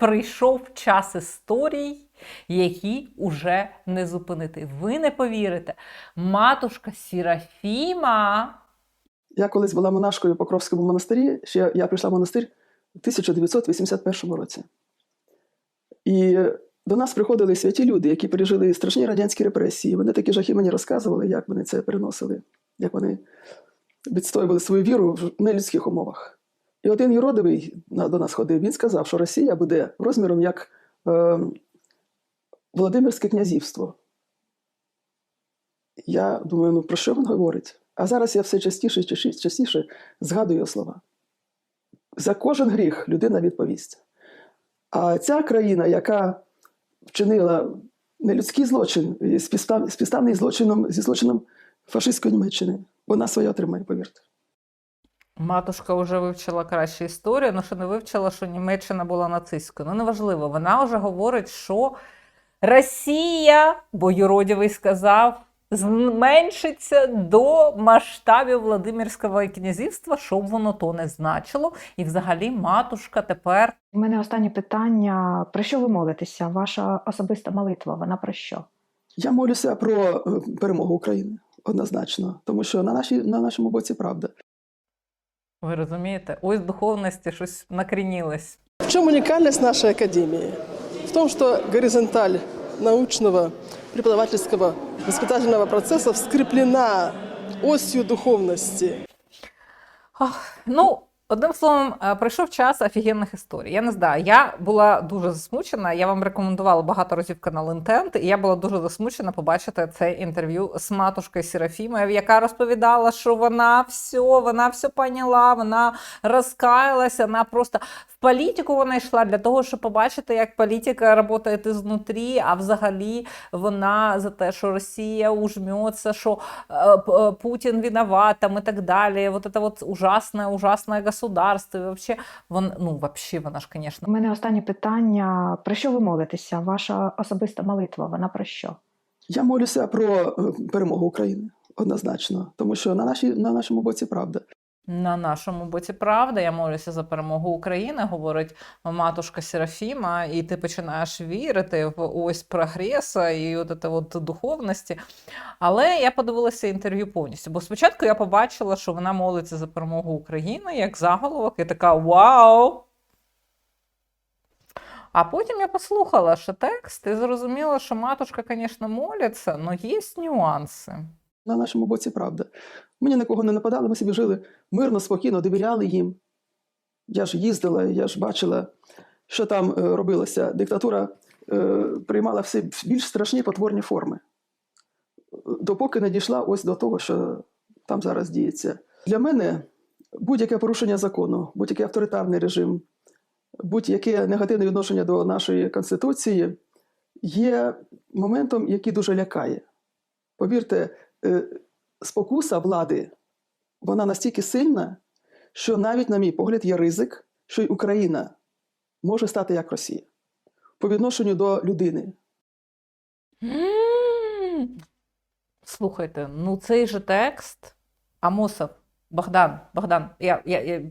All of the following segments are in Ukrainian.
прийшов час історій, які уже не зупинити. Ви не повірите, матушка Сірафіма. Я колись була монашкою в Покровському монастирі, ще я прийшла в монастир у 1981 році. І до нас приходили святі люди, які пережили страшні радянські репресії. Вони такі жахи мені розказували, як вони це переносили, як вони відстоювали свою віру в нелюдських умовах. І один юродивий до нас ходив, він сказав, що Росія буде розміром як е, Володимирське князівство. Я думаю, ну про що він говорить? А зараз я все частіше і частіше, згадую слова. За кожен гріх людина відповість. А ця країна, яка вчинила нелюдський злочин, співставний злочином зі злочином фашистської Німеччини, вона своє отримає, повірте. Матушка вже вивчила краще історію, але ще не вивчила, що Німеччина була нацистською. Ну, неважливо, вона вже говорить, що Росія, бо Юродівий сказав, зменшиться до масштабів Владимирського князівства, щоб воно то не значило. І взагалі матушка тепер У мене останнє питання: про що ви молитеся? Ваша особиста молитва, вона про що? Я молюся про е, перемогу України однозначно, тому що на, нашій, на нашому боці правда. Ви розумієте, ось духовності щось накрінілось. В чому унікальність нашої академії? В тому, що горизонталь научного, преподавательского, воспитательного процесса вскреплена осью духовности. Ах, ну, одним словом, е, прийшов час офігенних історій. Я не знаю, я була дуже засмучена. Я вам рекомендувала багато разів канал Інтент, і я була дуже засмучена побачити це інтерв'ю з матушкою Серафімою, яка розповідала, що вона все, вона все поняла, вона розкаялася, вона просто в політику вона йшла для того, щоб побачити, як політика працює ізнутрі, а взагалі вона за те, що Росія ужметься, що э, П- э, Путин виноват там и так далее. Вот это вот ужасное, ужасное государство. И вообще, вон, ну, вообще, вона ж, У мене останнє питання: про що ви молитеся? Ваша особиста молитва, вона про що? Я молюся про е, перемогу України однозначно, тому що на, нашій, на нашому боці правда. На нашому боці правда. Я молюся за перемогу України, говорить матушка Серафіма, і ти починаєш вірити в ось прогреса і от от духовності. Але я подивилася інтерв'ю повністю. Бо спочатку я побачила, що вона молиться за перемогу України як заголовок, і така вау! А потім я послухала ще текст і зрозуміла, що матушка, звісно, молиться, але є нюанси. На нашому боці правда. Мені нікого не нападали, ми собі жили мирно, спокійно, довіряли їм. Я ж їздила, я ж бачила, що там е, робилося. Диктатура е, приймала все більш страшні потворні форми. Допоки не дійшла ось до того, що там зараз діється. Для мене будь-яке порушення закону, будь-який авторитарний режим, будь-яке негативне відношення до нашої Конституції є моментом, який дуже лякає. Повірте, спокуса влади вона настільки сильна, що навіть, на мій погляд, є ризик, що й Україна може стати як Росія по відношенню до людини. Слухайте, ну цей же текст Амосов, Богдан, Богдан, я, я, я,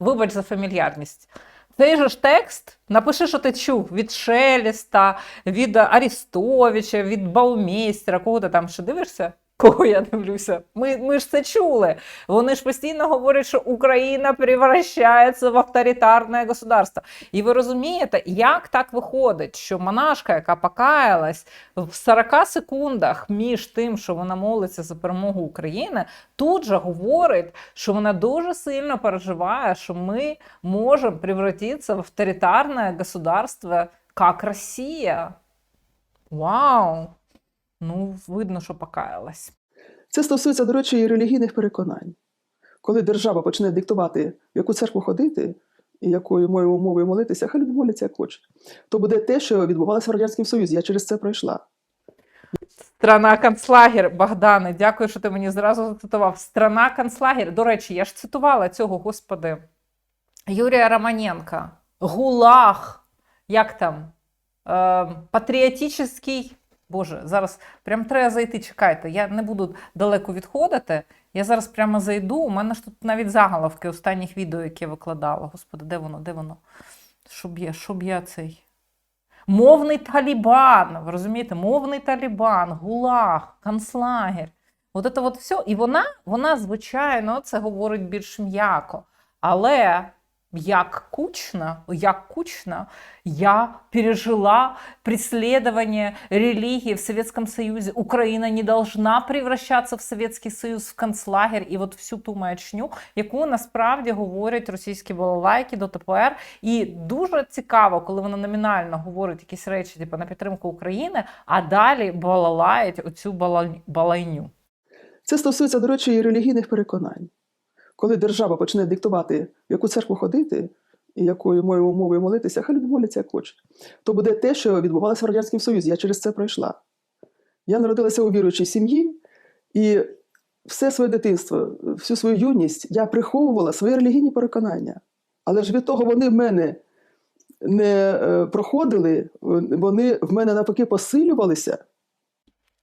вибач за фамільярність. Цей же ж текст, напиши, що ти чув від Шелеста, від Арістовича, від Баумейстера, кого ти там ще дивишся? Кого я дивлюся? Ми, ми ж це чули. Вони ж постійно говорять, що Україна превращається в авторитарне государство. І ви розумієте, як так виходить, що монашка, яка покаялась в 40 секундах між тим, що вона молиться за перемогу України, тут же говорить, що вона дуже сильно переживає, що ми можемо превратитися в авторитарне государство, як Росія. Вау! Ну, видно, що покаялась. Це стосується, до речі, і релігійних переконань. Коли держава почне диктувати, в яку церкву ходити і якою мовою мовою молитися, хай люди моляться як хочуть. То буде те, що відбувалося в Радянському Союзі. Я через це пройшла. Страна концлагер, Богдане, дякую, що ти мені зразу зацитував. Страна концлагер. До речі, я ж цитувала цього, господи, Юрія Романенка. Гулаг. Як там? Е, патріотичний. Боже, зараз прям треба зайти. Чекайте, я не буду далеко відходити. Я зараз прямо зайду. У мене ж тут навіть заголовки останніх відео, які я викладала. Господи, де воно? Де воно? щоб я, щоб я цей. Мовний Талібан, ви розумієте, мовний Талібан, ГУЛАГ, концлагер. От це от все. І вона, вона, звичайно, це говорить більш м'яко. Але як кучно, як кучно я пережила преследование религии в Советском Союзе. Украина не должна превращаться в Советский Союз, в концлагер і от всю ту маячню, яку насправді говорять російські балалайки дотепер. І дуже цікаво, коли вона номінально говорить якісь речі, типу на підтримку України, а далі балалають оцю бала- балайню. Це стосується, до речі, і релігійних переконань. Коли держава почне диктувати, в яку церкву ходити і якою мовою молитися, хай люди моляться як хочуть. То буде те, що відбувалося в Радянському Союзі. Я через це пройшла. Я народилася у віруючій сім'ї, і все своє дитинство, всю свою юність я приховувала свої релігійні переконання. Але ж від того вони в мене не е, проходили, вони в мене навпаки посилювалися.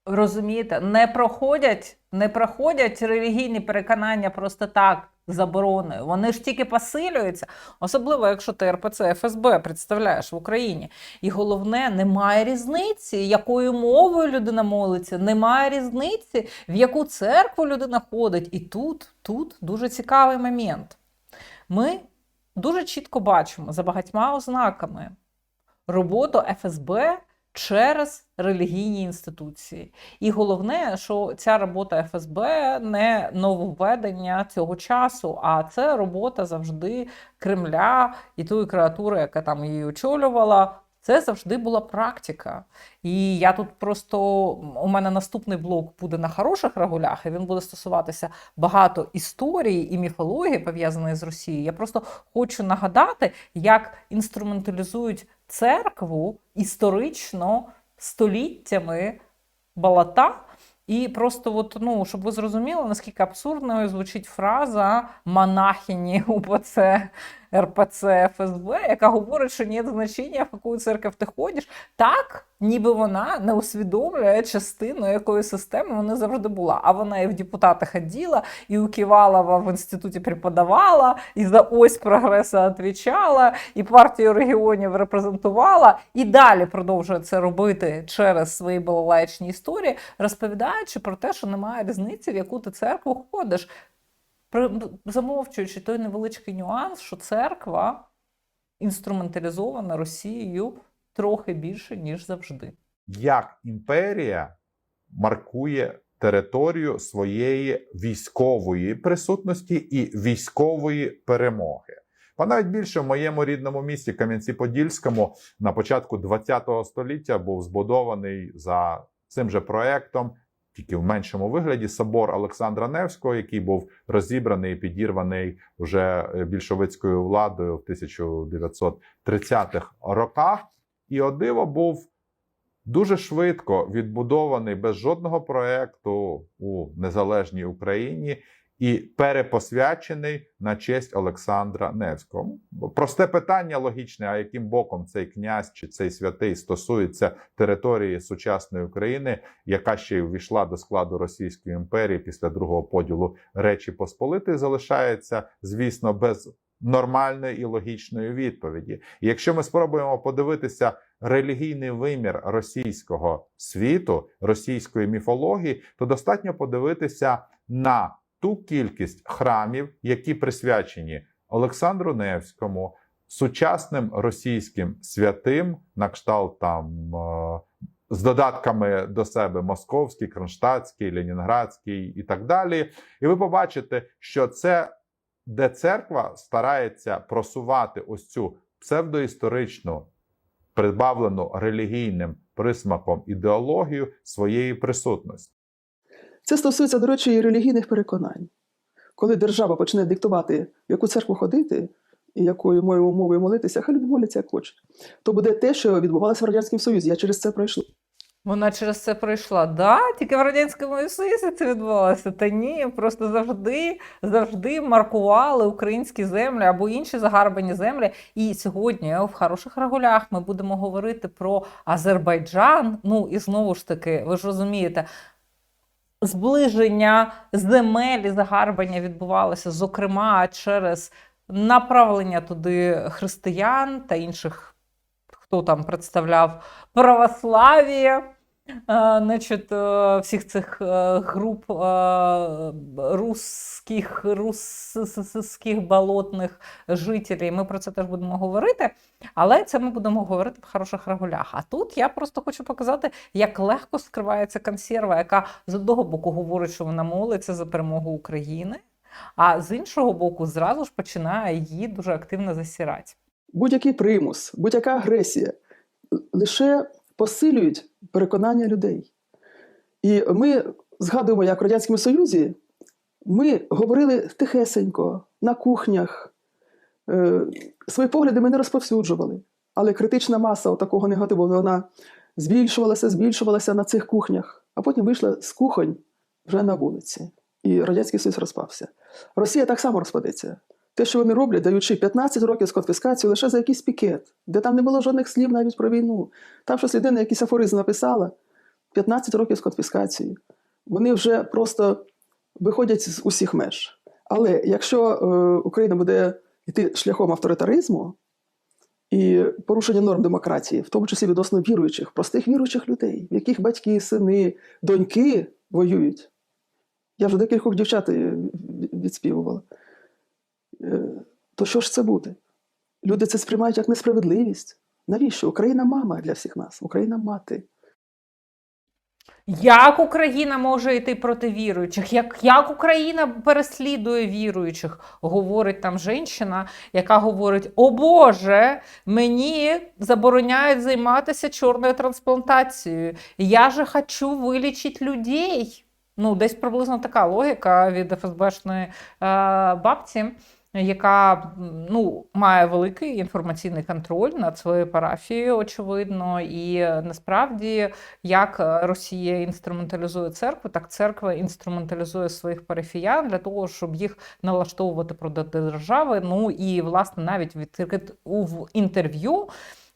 Розумієте, не проходять, не проходять релігійні переконання просто так забороною. Вони ж тільки посилюються, особливо якщо ти РПЦ ФСБ представляєш в Україні. І головне, немає різниці, якою мовою людина молиться, немає різниці, в яку церкву людина ходить. І тут, тут дуже цікавий момент. Ми дуже чітко бачимо за багатьма ознаками роботу ФСБ через релігійні інституції. І головне, що ця робота ФСБ не нововведення цього часу, а це робота завжди Кремля і тої креатури, яка там її очолювала. Це завжди була практика. І я тут просто у мене наступний блок буде на хороших регулях, і він буде стосуватися багато історії і міфології, пов'язаної з Росією. Я просто хочу нагадати, як інструменталізують церкву історично століттями балата. І просто, от, ну, щоб ви зрозуміли, наскільки абсурдною звучить фраза монахині УПЦ РПЦ ФСБ, яка говорить, що нет значення, в яку церковь ти ходиш, так, ніби вона не усвідомлює частину якої системи вона завжди була. А вона і в депутати ходила, і у Ківалова в інституті преподавала, і за ось прогреса відповідала, і партію регіонів репрезентувала, і далі продовжує це робити через свої балалайчні історії, розповідаючи про те, що немає різниці, в яку ти церкву ходиш. Замовчуючи той невеличкий нюанс, що церква інструменталізована Росією трохи більше, ніж завжди. як імперія маркує територію своєї військової присутності і військової перемоги. Ба навіть більше в моєму рідному місті Кам'янці-Подільському на початку ХХ століття був збудований за цим же проектом, тільки в меншому вигляді, собор Олександра Невського, який був розібраний і підірваний вже е, більшовицькою владою в 1930-х роках. І о диво був дуже швидко відбудований без жодного проекту у незалежній Україні і перепосвячений на честь Олександра Невського. Просте питання логічне: а яким боком цей князь чи цей святий стосується території сучасної України, яка ще й увійшла до складу Російської імперії після другого поділу Речі Посполитої, залишається, звісно, без нормальної і логічної відповіді. І якщо ми спробуємо подивитися релігійний вимір російського світу, російської міфології, то достатньо подивитися на ту кількість храмів, які присвячені Олександру Невському, сучасним російським святим, на кшталт там. е, З додатками до себе Московський, Кронштадтський, Ленінградський і так далі. І ви побачите, що це де церква старається просувати ось цю псевдоісторичну, прибавлену релігійним присмаком ідеологію своєї присутності. Це стосується, до речі, і релігійних переконань. Коли держава почне диктувати, в яку церкву ходити і якою мовою мовою молитися, хай люди моляться як хочуть. То буде те, що відбувалося в Радянському Союзі. Я через це пройшла. Вона через це пройшла. Да, тільки в радянському Союзі це відбувалося. Та ні, просто завжди, завжди маркували українські землі або інші загарбані землі. І сьогодні в хороших регулях ми будемо говорити про Азербайджан. Ну і знову ж таки, ви ж розумієте. Зближення земель і загарбання відбувалося, зокрема, через направлення туди християн та інших, хто там представляв православ'я. Е, Значить, е, всіх цих е, груп е, русських, русських болотних жителів. Ми про це теж будемо говорити, але це ми будемо говорити в хороших регулях. А тут я просто хочу показати, як легко скривається консерва, яка з одного боку говорить, що вона молиться за перемогу України, а з іншого боку, зразу ж починає її дуже активно засірати. Будь-який примус, будь-яка агресія лише посилюють переконання людей. І ми згадуємо, як в Радянському Союзі ми говорили тихесенько, на кухнях, е, свої погляди ми не розповсюджували. Але критична маса такого негативу вона збільшувалася, збільшувалася на цих кухнях, а потім вийшла з кухонь вже на вулиці. І Радянський Союз розпався. Росія так само розпадеться. Те, що вони роблять, даючи 15 років з конфіскацією лише за якийсь пікет, де там не було жодних слів навіть про війну. Там щось людина якийсь афоризм написала, 15 років з конфіскацією. Вони вже просто виходять з усіх меж. Але якщо е, Україна буде йти шляхом авторитаризму і порушення норм демократії, в тому числі відносно віруючих, простих віруючих людей, в яких батьки, сини, доньки воюють. Я вже декількох дівчат е, відспівувала. Е, то що ж це буде? Люди це сприймають як несправедливість. Навіщо? Україна мама для всіх нас, Україна мати. Як Україна може йти проти віруючих? Як, як Україна переслідує віруючих? Говорить там жінка, яка говорить: О Боже, мені забороняють займатися чорною трансплантацією. Я же хочу вилічити людей. Ну, десь приблизно така логіка від ФСБшної е, бабці, яка ну, має великий інформаційний контроль над своєю парафією, очевидно, і е, насправді як е, Росія інструменталізує церкву, так церква інструменталізує своїх парафіян для того, щоб їх налаштовувати проти держави. Ну і власне навіть від у інтерв'ю.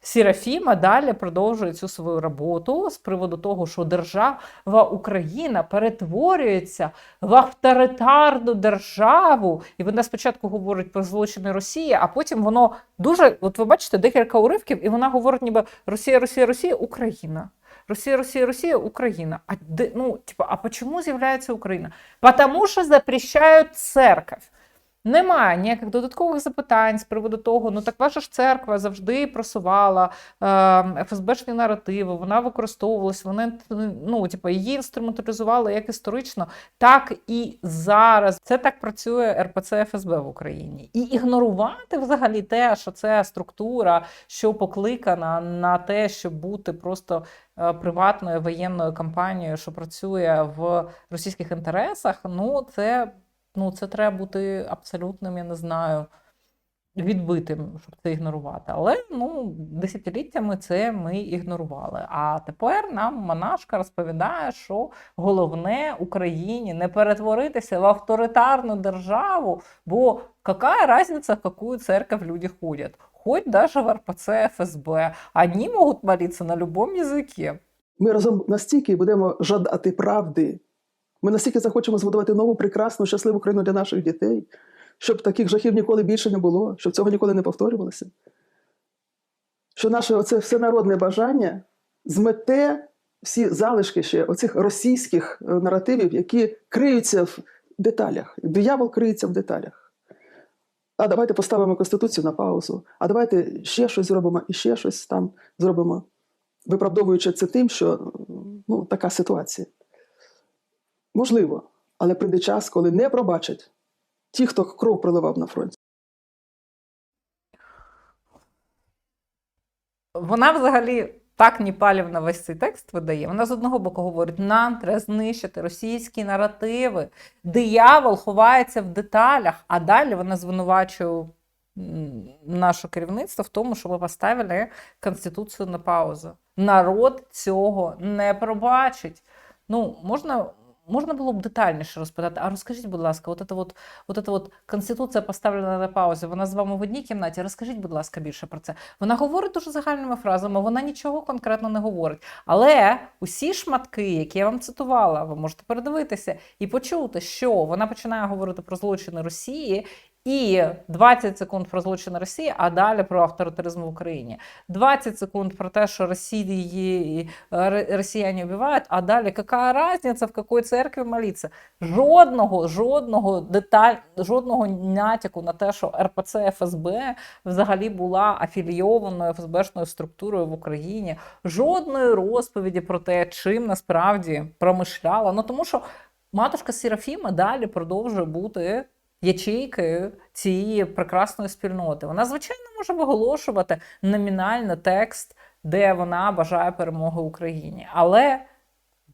Серафіма далі продовжує цю свою роботу з приводу того, що держава Україна перетворюється в авторитарну державу, і вона спочатку говорить про злочини Росії, а потім воно дуже, от ви бачите, декілька уривків, і вона говорить, ніби Росія, Росія, Росія, Україна. Росія, Росія, Росія, Україна. А де, ну, типа, а почему з'являється Україна? Потому що запрещають церковь. Немає ніяких додаткових запитань з приводу того, ну так ваша ж церква завжди просувала е, ФСБшні наративи, вона використовувалась, вони ну, типу, її інструменталізували як історично, так і зараз. Це так працює РПЦ ФСБ в Україні. І ігнорувати взагалі те, що це структура, що покликана на те, щоб бути просто е, приватною воєнною компанією, що працює в російських інтересах, ну це. Ну, це треба бути абсолютним, я не знаю, відбитим, щоб це ігнорувати. Але ну, десятиліттями це ми ігнорували. А тепер нам монашка розповідає, що головне Україні не перетворитися в авторитарну державу, бо яка різниця, в яку церковь люди ходять? Хоть даже в РПЦ ФСБ. Они можуть молитися на будь-якому язикі. Ми разом настільки будемо жадати правди. Ми настільки захочемо збудувати нову, прекрасну, щасливу країну для наших дітей, щоб таких жахів ніколи більше не було, щоб цього ніколи не повторювалося. Що наше оце всенародне бажання змете всі залишки ще оцих російських е, наративів, які криються в деталях. Диявол криється в деталях. А давайте поставимо Конституцію на паузу, а давайте ще щось зробимо і ще щось там зробимо, виправдовуючи це тим, що ну, така ситуація. Можливо, але прийде час, коли не пробачать ті, хто кров проливав на фронті. Вона взагалі так Ніпалівна весь цей текст видає. Вона з одного боку говорить: нам треба знищити російські наративи. Диявол ховається в деталях, а далі вона звинувачує наше керівництво в тому, що ми поставили Конституцію на паузу. Народ цього не пробачить. Ну, можна. Можна було б детальніше розпитати. А розкажіть, будь ласка, от це от, от, от конституція поставлена на паузу, Вона з вами в одній кімнаті. Розкажіть, будь ласка, більше про це. Вона говорить дуже загальними фразами, вона нічого конкретно не говорить. Але усі шматки, які я вам цитувала, ви можете передивитися і почути, що вона починає говорити про злочини Росії. І 20 секунд про злочини Росії, а далі про авторитаризм в Україні. 20 секунд про те, що Росії, е, росіяне вбивають, а далі яка різниця, в якій церкві молитися? Жодного, жодного деталь, жодного натяку на те, що РПЦ ФСБ взагалі була афілійованою ФСБшною структурою в Україні. Жодної розповіді про те, чим насправді промишляла. Ну тому що матушка Серафіма далі продовжує бути ячейкою цієї прекрасної спільноти. Вона, звичайно, може виголошувати номінально текст, де вона бажає перемоги Україні. Але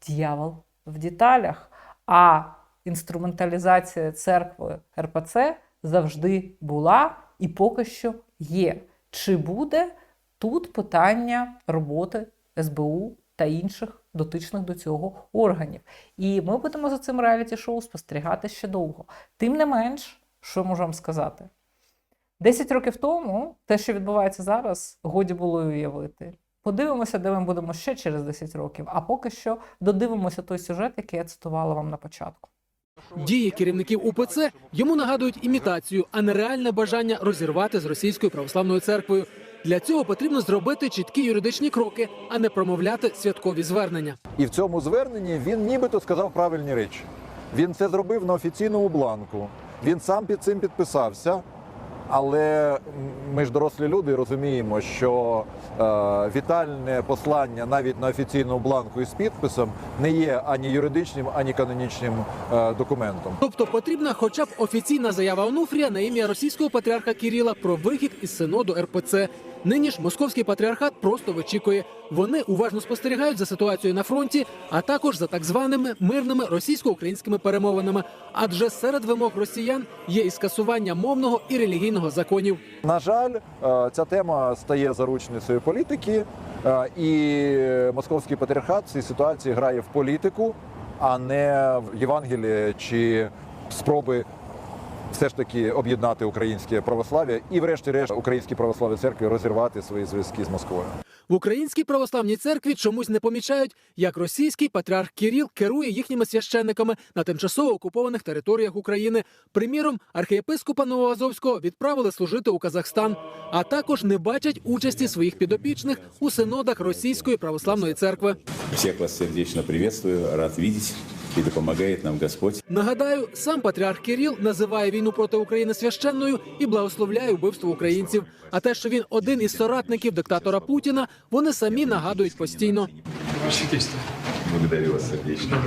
дьявол в деталях. А інструменталізація церкви РПЦ завжди була і поки що є. Чи буде тут питання роботи СБУ та інших дотичних до цього органів? І ми будемо за цим реаліті-шоу спостерігати ще довго. Тим не менш, що можу вам сказати? 10 років тому те, що відбувається зараз, годі було уявити. Подивимося, де ми будемо ще через 10 років. А поки що додивимося той сюжет, який я цитувала вам на початку. Дії керівників УПЦ йому нагадують імітацію, а не реальне бажання розірвати з російською православною церквою. Для цього потрібно зробити чіткі юридичні кроки, а не промовляти святкові звернення. І в цьому зверненні він нібито сказав правильні речі. Він це зробив на офіційному бланку. Він сам під цим підписався. Але ми ж дорослі люди розуміємо, що е, вітальне послання навіть на офіційному бланку із підписом не є ані юридичним, ані канонічним е, документом. Тобто потрібна хоча б офіційна заява Онуфрія на ім'я російського патріарха Кіріла про вихід із синоду РПЦ. Нині ж московський патріархат просто вичікує. Вони уважно спостерігають за ситуацією на фронті, а також за так званими мирними російсько-українськими перемовинами. Адже серед вимог росіян є і скасування мовного і релігійного законів. На жаль, е, ця тема стає заручницею політики, е, і московський патріархат в цій ситуації грає в політику, а не в Євангеліє чи спроби все ж таки об'єднати українське православ'я і, врешті-решт, українські православні церкви розірвати свої зв'язки з Москвою. В українській православній церкві чомусь не помічають, як російський патріарх Кіріл керує їхніми священниками на тимчасово окупованих територіях України. Приміром, архієпископа Новоазовського відправили служити у Казахстан, а також не бачать участі своїх підопічних у синодах російської православної церкви. Всех вас сердечно приветствую, рад видеть и допомагає нам Господь. Нагадаю, сам патріарх Кіріл називає війну проти України священною і благословляє вбивство українців. А те, що він один із соратників диктатора Путіна, вони самі нагадують постійно. Благодарю вас сердечно.